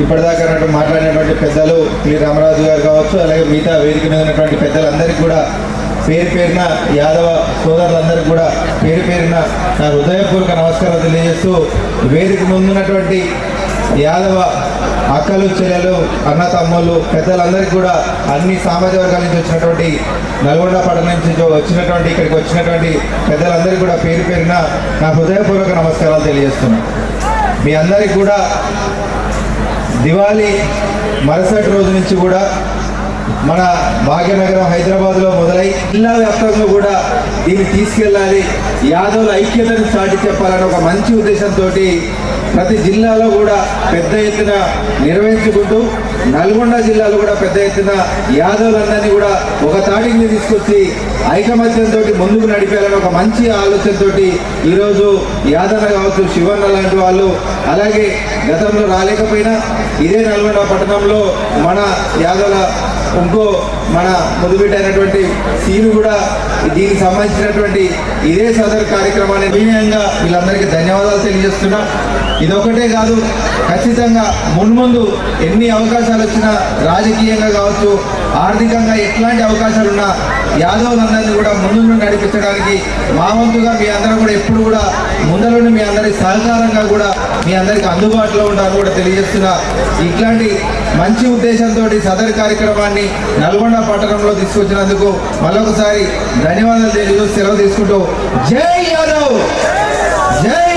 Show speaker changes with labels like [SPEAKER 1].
[SPEAKER 1] ఇప్పటిదాకా మాట్లాడినటువంటి పెద్దలు శ్రీ రామరాజు గారు కావచ్చు అలాగే మిగతా వేదిక మీద ఉన్నటువంటి పెద్దలందరికీ కూడా పేరు పేరున యాదవ సోదరులందరికీ కూడా పేరు పేరున నా హృదయపూర్వక నమస్కారం తెలియజేస్తూ వేదిక ముందున్నటువంటి యాదవ అక్కలు చెల్లెలు అన్న తమ్ముళ్ళు పెద్దలందరికీ కూడా అన్ని సామాజిక వర్గాల నుంచి వచ్చినటువంటి నల్గొండ పట్టణం నుంచి వచ్చినటువంటి ఇక్కడికి వచ్చినటువంటి పెద్దలందరికీ కూడా పేరు పేరున నా హృదయపూర్వక నమస్కారాలు తెలియజేస్తున్నాను. మీ అందరికీ కూడా దివాళీ మరుసటి రోజు నుంచి కూడా మన భాగ్యనగరం హైదరాబాద్లో మొదలై జిల్లా వ్యాప్తంగా కూడా దీన్ని తీసుకెళ్ళాలి. యాదవుల ఐక్యతను చాటి చెప్పాలని ఒక మంచి ఉద్దేశంతో ప్రతి జిల్లాలో కూడా పెద్ద ఎత్తున నిర్వహించుకుంటూ నల్గొండ జిల్లాలో కూడా పెద్ద ఎత్తున యాదవులందరినీ కూడా ఒక తాటికి తీసుకొచ్చి ఐకమత్యంతో ముందుకు నడిపేయాలని ఒక మంచి ఆలోచనతో ఈరోజు యాదన్న కావచ్చు శివన్న లాంటి వాళ్ళు అలాగే గతంలో రాలేకపోయినా ఇదే నల్గొండ పట్టణంలో మన యాదవుల ఇంకో మన ముదుబిడ్డ అయినటువంటి సీను కూడా దీనికి సంబంధించినటువంటి ఇదే సదరు కార్యక్రమాన్ని వినయంగా వీళ్ళందరికీ ధన్యవాదాలు తెలియజేస్తున్నా. ఇదొకటే కాదు ఖచ్చితంగా మున్ముందు ఎన్ని అవకాశాలు వచ్చినా రాజకీయంగా కావచ్చు ఆర్థికంగా ఎట్లాంటి అవకాశాలు ఉన్నా యాదవులందరినీ కూడా ముందు నడిపించడానికి మా వంతుగా మీ అందరూ కూడా ఎప్పుడు కూడా ముందరుండి మీ అందరి సహకారంగా కూడా మీ అందరికి అందుబాటులో ఉంటారని కూడా తెలియజేస్తున్నా. ఇట్లాంటి మంచి ఉద్దేశంతో సదర్ కార్యక్రమాన్ని నల్గొండ పట్టణంలో తీసుకొచ్చినందుకు మరొకసారి ధన్యవాదాలు తెలియజేస్తూ సెలవు తీసుకుంటూ జై యాదవ్! జై